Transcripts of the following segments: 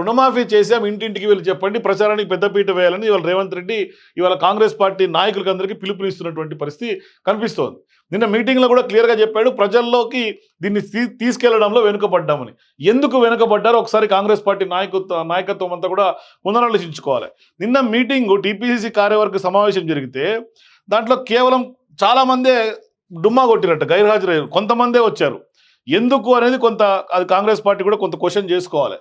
రుణమాఫీ చేసాం ఇంటింటికి వెళ్ళి చెప్పండి ప్రచారానికి పెద్దపీట వేయాలని ఇవాళ రేవంత్ రెడ్డి ఇవాళ కాంగ్రెస్ పార్టీ నాయకులకు అందరికీ పిలుపునిస్తున్నటువంటి పరిస్థితి కనిపిస్తోంది. నిన్న మీటింగ్లో కూడా క్లియర్గా చెప్పాడు ప్రజల్లోకి దీన్ని తీ- తీసుకెళ్ళడంలో వెనుకబడ్డామని. ఎందుకు వెనుకబడ్డారో ఒకసారి కాంగ్రెస్ పార్టీ నాయకత్వ నాయకత్వం అంతా కూడా పునరాలోచించుకోవాలి. నిన్న మీటింగ్ టీపీసీసీ కార్యవర్గ సమావేశం జరిగితే దాంట్లో కేవలం చాలామందే డుమ్మా కొట్టినట్టు గైర్హాజరయ్యారు కొంతమందే వచ్చారు. ఎందుకు అనేది కొంత అది కాంగ్రెస్ పార్టీ కూడా కొంత క్వశ్చన్ చేసుకోవాలి.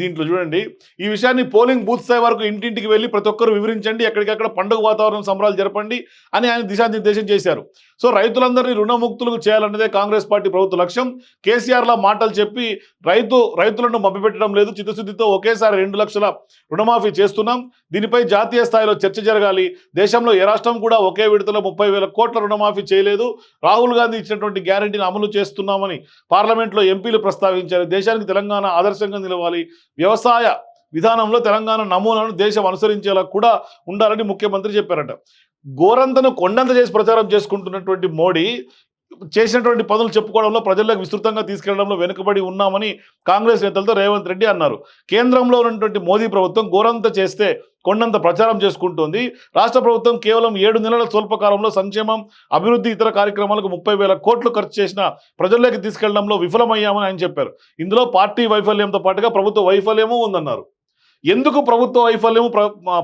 దీంట్లో చూడండి. ఈ విషయాన్ని పోలింగ్ బూత్ స్థాయి వరకు ఇంటింటికి వెళ్ళి ప్రతి ఒక్కరు వివరించండి. ఎక్కడికక్కడ పండుగ వాతావరణం సంబరాలు జరపండి అని ఆయన దిశానిర్దేశం చేశారు. సో రైతులందరినీ రుణముక్తులకు చేయాలన్నదే కాంగ్రెస్ పార్టీ ప్రభుత్వ లక్ష్యం. కేసీఆర్ల మాటలు చెప్పి రైతు రైతులను మభ్యపెట్టడం లేదు. చిత్తశుద్ధితో ఒకేసారి రెండు లక్షల రుణమాఫీ చేస్తున్నాం. దీనిపై జాతీయ స్థాయిలో చర్చ జరగాలి. దేశంలో ఏ రాష్ట్రం కూడా ఒకే విడతలో ముప్పై వేల కోట్ల రుణమాఫీ చేయలేదు. రాహుల్ గాంధీ ఇచ్చినటువంటి గ్యారంటీని అమలు చేస్తున్నామని పార్లమెంట్లో ఎంపీలు ప్రస్తావించారు. దేశానికి తెలంగాణ ఆదర్శంగా నిలవాలి వ్యవసాయ విధానంలో తెలంగాణ నమూనాను దేశం అనుసరించేలా కూడా ఉండాలని ముఖ్యమంత్రి చెప్పారట. గోరంతను కొండంత చేసి ప్రచారం చేసుకుంటున్నటువంటి మోడీ చేసినటువంటి పనులు చెప్పుకోవడంలో ప్రజల్లోకి విస్తృతంగా తీసుకెళ్ళడంలో వెనుకబడి ఉన్నామని కాంగ్రెస్ నేతలతో రేవంత్ రెడ్డి అన్నారు. కేంద్రంలో ఉన్నటువంటి మోదీ ప్రభుత్వం గోరంత చేస్తే కొండంత ప్రచారం చేసుకుంటోంది. రాష్ట్ర ప్రభుత్వం కేవలం ఏడు నెలల స్వల్పకాలంలో సంక్షేమం అభివృద్ధి ఇతర కార్యక్రమాలకు ముప్పై వేల కోట్లు ఖర్చు చేసిన ప్రజల్లోకి తీసుకెళ్ళడంలో విఫలమయ్యామని ఆయన చెప్పారు. ఇందులో పార్టీ వైఫల్యంతో పాటుగా ప్రభుత్వ వైఫల్యము ఉందన్నారు. ఎందుకు ప్రభుత్వ వైఫల్యము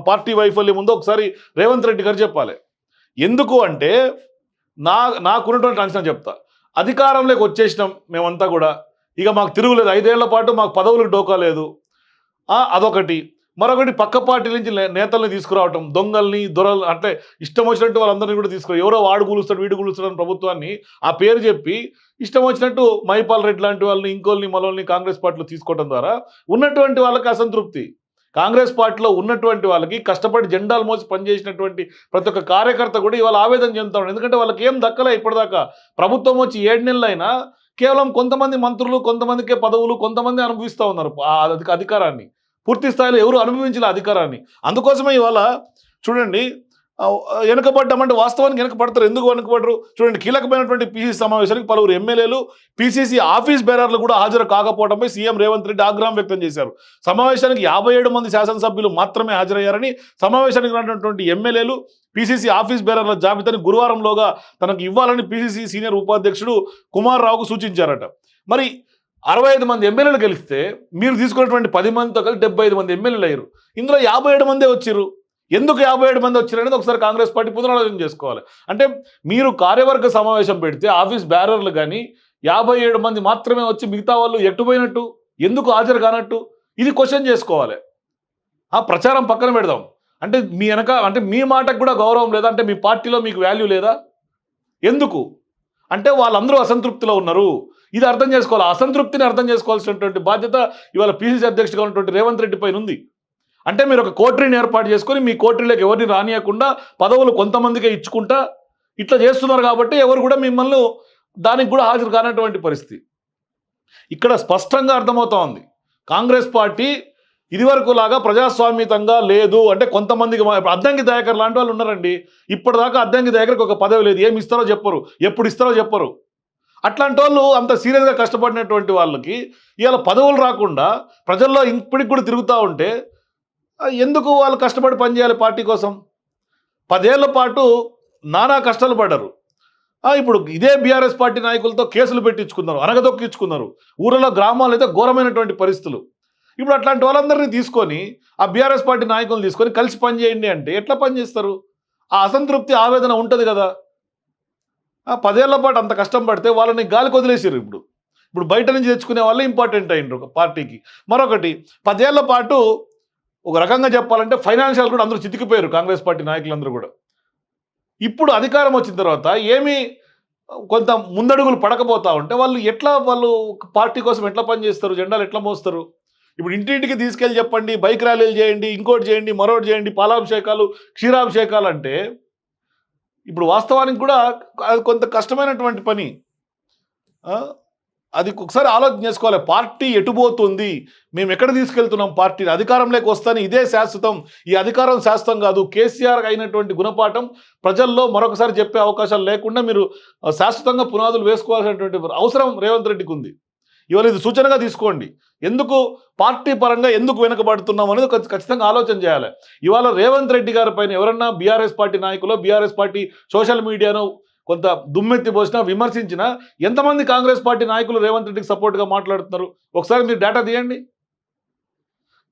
పార్టీ వైఫల్యం ఉందో ఒకసారి రేవంత్ రెడ్డి గారు చెప్పాలి. ఎందుకు అంటే నా నాకున్నటువంటి అంచనా చెప్తా. అధికారంలోకి వచ్చేసినాం మేమంతా కూడా. ఇక మాకు తిరుగులేదు. ఐదేళ్ళ పాటు మాకు పదవులకు డోకా లేదు. అదొకటి. మరొకటి పక్క పార్టీ నుంచి నేతల్ని తీసుకురావటం దొంగల్ని దొరలు అంటే ఇష్టం వచ్చినట్టు వాళ్ళందరినీ కూడా తీసుకురా ఎవరో వాడు కూలుస్తాడు వీడు కూలుస్తాడు అని ప్రభుత్వాన్ని ఆ పేరు చెప్పి ఇష్టం వచ్చినట్టు మైపాల్ రెడ్డి లాంటి వాళ్ళని ఇంకోల్ని మలోల్ని కాంగ్రెస్ పార్టీలో తీసుకోవడం ద్వారా ఉన్నటువంటి వాళ్ళకి అసంతృప్తి. కాంగ్రెస్ పార్టీలో ఉన్నటువంటి వాళ్ళకి కష్టపడి జెండాలు మోసి పనిచేసినటువంటి ప్రతి ఒక్క కార్యకర్త కూడా ఇవాళ ఆవేదన చెందుతా ఎందుకంటే వాళ్ళకి ఏం దక్కలే ఇప్పటిదాకా. ప్రభుత్వం వచ్చి ఏడు నెలలైనా కేవలం కొంతమంది మంత్రులు కొంతమందికే పదవులు కొంతమంది అనుభవిస్తూ ఉన్నారు. ఆ అధికారాన్ని. పూర్తి స్థాయిలో ఎవరు అనుభవించిన అధికారాన్ని. అందుకోసమే ఇవాళ చూడండి ఆ, వెనుకబడ్డామంటే వాస్తవానికి వెనుకబడతారు. ఎందుకు వెనుకబడరు? చూడండి కీలకమైనటువంటి పీసీసీ సమావేశానికి పలువురు ఎమ్మెల్యేలు పీసీసీ ఆఫీస్ బేరర్లు కూడా హాజరు కాకపోవడంపై సీఎం రేవంత్ రెడ్డి ఆగ్రహం వ్యక్తం చేశారు. సమావేశానికి యాభై ఏడు మంది శాసనసభ్యులు మాత్రమే హాజరయ్యారని సమావేశానికి రానటువంటి ఎమ్మెల్యేలు పీసీసీ ఆఫీస్ బేరర్ల జాబితాని గురువారంలోగా తనకు ఇవ్వాలని పీసీసీ సీనియర్ ఉపాధ్యక్షుడు కుమార్ రావుకు సూచించారట. మరి అరవై ఐదు మంది ఎమ్మెల్యేలు గెలిస్తే మీరు తీసుకున్నటువంటి పది మందితో కలిసి డెబ్బై ఐదు మంది ఎమ్మెల్యేలు అయ్యారు. ఇందులో యాభై ఏడు మందే వచ్చారు ఎందుకు యాభై ఏడు మంది వచ్చారనేది ఒకసారి కాంగ్రెస్ పార్టీ పునరాలోచన చేసుకోవాలి. అంటే మీరు కార్యవర్గ సమావేశం పెడితే ఆఫీస్ బ్యారర్లు కానీ యాభై ఏడు మంది మాత్రమే వచ్చి మిగతా వాళ్ళు ఎట్టుపోయినట్టు ఎందుకు హాజరు కానట్టు ఇది క్వశ్చన్ చేసుకోవాలి. ఆ ప్రచారం పక్కన పెడదాం. అంటే మీ వెనక అంటే మీ మాటకు కూడా గౌరవం లేదా? అంటే మీ పార్టీలో మీకు వాల్యూ లేదా? ఎందుకు? అంటే వాళ్ళందరూ అసంతృప్తిలో ఉన్నారు. ఇది అర్థం చేసుకోవాలి. ఆ అసంతృప్తిని అర్థం చేసుకోవాల్సినటువంటి బాధ్యత ఇవాళ పీసీసీ అధ్యక్షుడిగా ఉన్నటువంటి రేవంత్ రెడ్డి పైన ఉంది. అంటే మీరు ఒక కోటరీని ఏర్పాటు చేసుకొని మీ కోటరీలోకి ఎవరిని రానియకుండా పదవులు కొంతమందికే ఇచ్చుకుంటా ఇట్లా చేస్తున్నారు కాబట్టి ఎవరు కూడా మిమ్మల్ని దానికి కూడా హాజరు కానటువంటి పరిస్థితి. ఇక్కడ స్పష్టంగా అర్థమవుతా ఉంది. కాంగ్రెస్ పార్టీ ఇదివరకు లాగా ప్రజాస్వామ్యతంగా లేదు అంటే కొంతమందికి మా- అద్దంకి దయాకర్ లాంటి వాళ్ళు ఉన్నారండి. ఇప్పటిదాకా అద్దంకి దయాకర్కి ఒక పదవి లేదు. ఏమి ఇస్తారో చెప్పరు. ఎప్పుడు ఇస్తారో చెప్పరు. అట్లాంటి వాళ్ళు అంత సీరియస్గా కష్టపడినటువంటి వాళ్ళకి ఇవాళ పదవులు రాకుండా ప్రజల్లో ఇప్పటికి కూడా తిరుగుతూ ఉంటే ఎందుకు వాళ్ళు కష్టపడి పనిచేయాలి పార్టీ కోసం? పదేళ్ళ పాటు నానా కష్టాలు పడ్డారు. ఇప్పుడు ఇదే బీఆర్ఎస్ పార్టీ నాయకులతో కేసులు పెట్టించుకున్నారు అనగదొక్కించుకున్నారు ఊరిలో గ్రామాలు అయితే ఘోరమైనటువంటి పరిస్థితులు. ఇప్పుడు అట్లాంటి వాళ్ళందరినీ తీసుకొని ఆ బీఆర్ఎస్ పార్టీ నాయకులను తీసుకొని కలిసి పనిచేయండి అంటే ఎట్లా పనిచేస్తారు ఆ అసంతృప్తి ఆవేదన ఉంటుంది కదా. ఆ పదేళ్ళ పాటు అంత కష్టం పడితే వాళ్ళని గాలికి వదిలేసారు ఇప్పుడు. ఇప్పుడు బయట నుంచి తెచ్చుకునే వాళ్ళే ఇంపార్టెంట్ అయ్యిండ్రు ఒక పార్టీకి. మరొకటి పదేళ్ళ పాటు ఒక రకంగా చెప్పాలంటే ఫైనాన్షియల్ కూడా అందరూ చితికిపోయారు కాంగ్రెస్ పార్టీ నాయకులందరూ కూడా. ఇప్పుడు అధికారం వచ్చిన తర్వాత ఏమి కొంత ముందడుగులు పడకపోతా ఉంటే వాళ్ళు ఎట్లా వాళ్ళు పార్టీ కోసం ఎట్లా పనిచేస్తారు జెండాలు ఎట్లా మోస్తారు? ఇప్పుడు ఇంటింటికి తీసుకెళ్ళి చెప్పండి బైక్ ర్యాలీలు చేయండి ఇంకోటి చేయండి మరొకటి చేయండి పాలాభిషేకాలు క్షీరాభిషేకాలు అంటే ఇప్పుడు వాస్తవానికి కూడా కొంత కష్టమైనటువంటి పని. అది ఒకసారి ఆలోచన చేసుకోవాలి. పార్టీ ఎటుపోతుంది మేము ఎక్కడ తీసుకెళ్తున్నాం పార్టీని? అధికారంలోకి వస్తాను ఇదే శాశ్వతం. ఈ అధికారం శాశ్వతం కాదు. కేసీఆర్ అయినటువంటి గుణపాఠం ప్రజల్లో మరొకసారి చెప్పే అవకాశాలు లేకుండా మీరు శాశ్వతంగా పునాదులు వేసుకోవాల్సినటువంటి అవసరం రేవంత్ రెడ్డికి ఉంది. ఇవాళ ఇది సూచనగా తీసుకోండి. ఎందుకు? పార్టీ పరంగా ఎందుకు వెనుకబడుతున్నాం అనేది ఖచ్చితంగా ఆలోచన చేయాలి. ఇవాళ రేవంత్ రెడ్డి గారి పైన ఎవరన్నా బీఆర్ఎస్ పార్టీ నాయకులు బీఆర్ఎస్ పార్టీ సోషల్ మీడియాను కొంత దుమ్మెత్తి పోసినా విమర్శించినా ఎంతమంది కాంగ్రెస్ పార్టీ నాయకులు రేవంత్ రెడ్డికి సపోర్ట్గా మాట్లాడుతున్నారు? ఒకసారి మీరు డేటా తీయండి.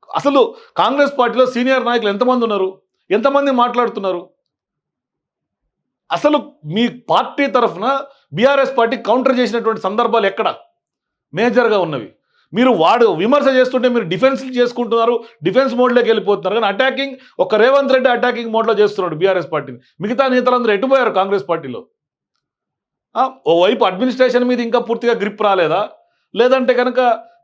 అసలు కాంగ్రెస్ పార్టీలో సీనియర్ నాయకులు ఎంతమంది ఉన్నారు? ఎంతమంది మాట్లాడుతున్నారు? అసలు మీ పార్టీ తరఫున బీఆర్ఎస్ పార్టీ కౌంటర్ చేసినటువంటి సందర్భాలు ఎక్కడ? మేజర్గా ఉన్నవి. మీరు వాడు విమర్శ చేస్తుంటే మీరు డిఫెన్స్ చేసుకుంటున్నారు డిఫెన్స్ మోడ్లోకి వెళ్ళిపోతున్నారు. కానీ అటాకింగ్ ఒక రేవంత్ రెడ్డి అటాకింగ్ మోడ్లో చేస్తున్నాడు బీఆర్ఎస్ పార్టీని. మిగతా నేతలందరూ ఎటుపోయారు కాంగ్రెస్ పార్టీలో? ఓవైపు అడ్మినిస్ట్రేషన్ మీద ఇంకా పూర్తిగా గ్రిప్ రాలేదా? లేదంటే కనుక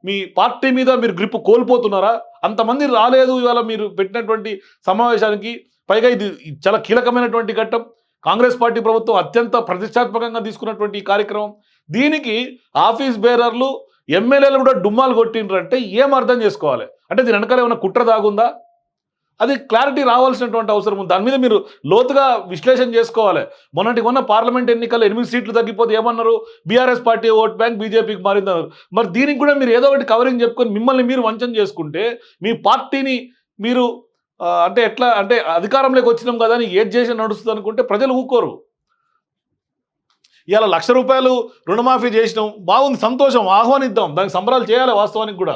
మీ పార్టీ మీద మీరు గ్రిప్ కోల్పోతున్నారా? అంతమంది రాలేదు ఇవాళ మీరు పెట్టినటువంటి సమావేశానికి. పైగా ఇది చాలా కీలకమైనటువంటి ఘట్టం. కాంగ్రెస్ పార్టీ ప్రభుత్వం అత్యంత ప్రతిష్టాత్మకంగా తీసుకున్నటువంటి ఈ కార్యక్రమం. దీనికి ఆఫీస్ బేరర్లు ఎమ్మెల్యేలు కూడా డుమ్మాలు కొట్టిండ్రంటే ఏం అర్థం చేసుకోవాలి? అంటే దీని వెనకాల ఏమైనా కుట్ర దాగుందా? అది క్లారిటీ రావాల్సినటువంటి అవసరం ఉంది. దాని మీద మీరు లోతుగా విశ్లేషణ చేసుకోవాలి. మొన్నటి ఉన్న పార్లమెంట్ ఎన్నికల్లో ఎనిమిది సీట్లు తగ్గిపోతే ఏమన్నారు? బీఆర్ఎస్ పార్టీ ఓట్ బ్యాంక్ బీజేపీకి మారిందన్నారు మరి దీనికి కూడా మీరు ఏదో ఒకటి కవరింగ్ చెప్పుకొని మిమ్మల్ని మీరు వంచన చేసుకుంటే మీ పార్టీని మీరు అంటే ఎట్లా అంటే అధికారంలోకి వచ్చినాం కదా అని ఏది చేసి నడుస్తుంది అనుకుంటే ప్రజలు ఊకోరు. ఇవాళ లక్ష రూపాయలు రుణమాఫీ చేసినాం. బాగుంది సంతోషం ఆహ్వానిద్దాం. దానికి సంబరాలు చేయాలి వాస్తవానికి కూడా.